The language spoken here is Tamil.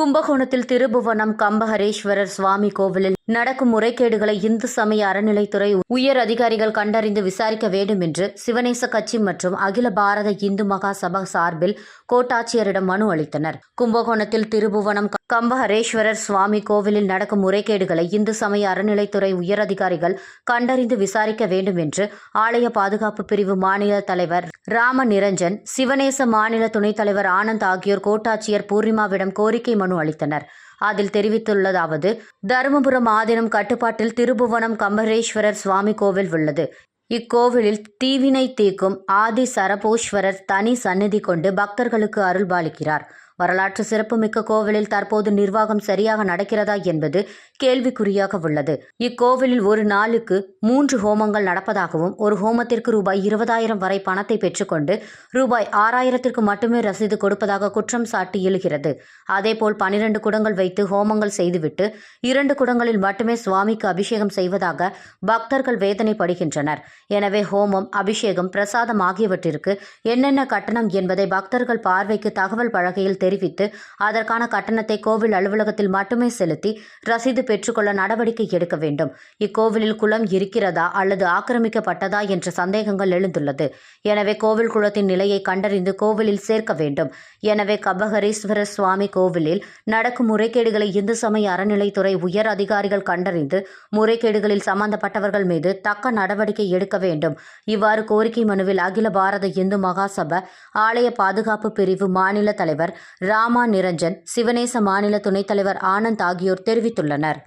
கும்பகோணத்தில் திருபுவனம் கம்பஹரேஸ்வரர் சுவாமி கோவிலில் நடக்கும் முறைகேடுகளை இந்து சமய அறநிலைத்துறை உயர் அதிகாரிகள் கண்டறிந்து விசாரிக்க வேண்டும் என்று சிவநேச கட்சி மற்றும் அகில பாரத இந்து மகா சபா சார்பில் கோட்டாட்சியரிடம் மனு அளித்தனர். கும்பகோணத்தில் திருபுவனம் கம்பஹரேஸ்வரர் சுவாமி கோவிலில் நடக்கும் முறைகேடுகளை இந்து சமய அறநிலைத்துறை உயரதிகாரிகள் கண்டறிந்து விசாரிக்க வேண்டும் என்று ஆலய பாதுகாப்பு பிரிவு மாநில தலைவர் ராம நிரஞ்சன் சிவநேச மாநில துணைத் தலைவர் ஆனந்த் ஆகியோர் கோட்டாட்சியர் பூர்ணிமாவிடம் கோரிக்கை மனு அளித்தனர். அதில் தெரிவித்துள்ளதாவது தருமபுரம் ஆதீனம் கட்டுப்பாட்டில் திருபுவனம் கம்பரேஸ்வரர் சுவாமி கோவில் உள்ளது. இக்கோவிலில் தீவினை தீக்கும் ஆதி சரபோஸ்வரர் தனி சந்நிதி கொண்டு பக்தர்களுக்கு அருள்பாலிக்கிறார். வரலாற்று சிறப்புமிக்க கோவிலில் தற்போது நிர்வாகம் சரியாக நடக்கிறதா என்பது கேள்விக்குறியாக உள்ளது. இக்கோவிலில் ஒரு நாளுக்கு மூன்று ஹோமங்கள் நடப்பதாகவும் ஒரு ஹோமத்திற்கு ரூபாய் இருபதாயிரம் வரை பணத்தை பெற்றுக்கொண்டு ரூபாய் ஆறாயிரத்திற்கு மட்டுமே ரசீது கொடுப்பதாக குற்றம் சாட்டி எழுகிறது. அதேபோல் பனிரெண்டு குடங்கள் வைத்து ஹோமங்கள் செய்துவிட்டு இரண்டு குடங்களில் மட்டுமே சுவாமிக்கு அபிஷேகம் செய்வதாக பக்தர்கள் வேதனைப்படுகின்றனர். எனவே ஹோமம் அபிஷேகம் பிரசாதம் ஆகியவற்றிற்கு என்னென்ன கட்டணம் என்பதை பக்தர்கள் பார்வைக்கு தகவல் பழகையில் பலகையில் தெரிவித்து அதற்கான கட்டணத்தை கோவில் அலுவலகத்தில் மட்டுமே செலுத்தி ரசீது பெற்றுக்கொள்ள நடவடிக்கை எடுக்க வேண்டும். இக்கோவிலில் குளம் இருக்கிறதா அல்லது ஆக்கிரமிக்கப்பட்டதா என்ற சந்தேகங்கள் எழுந்துள்ளது. எனவே கோவில் குளத்தின் நிலையை கண்டறிந்து கோவிலில் சேர்க்க வேண்டும். எனவே கபகரீஸ்வரர் சுவாமி கோவிலில் நடக்கும் முறைகேடுகளை இந்து சமய அறநிலைத்துறை உயர் அதிகாரிகள் கண்டறிந்து முறைகேடுகளில் சம்பந்தப்பட்டவர்கள் மீது தக்க நடவடிக்கை எடுக்க வேண்டும். இவ்வாறு கோரிக்கை மனுவில் அகில பாரத இந்து மகாசபா ஆலய பாதுகாப்பு பிரிவு மாநில தலைவர் ராமா நிரஞ்சன் சிவநேச மாநில துணைத் தலைவர் ஆனந்த் ஆகியோர் தெரிவித்துள்ளனர்.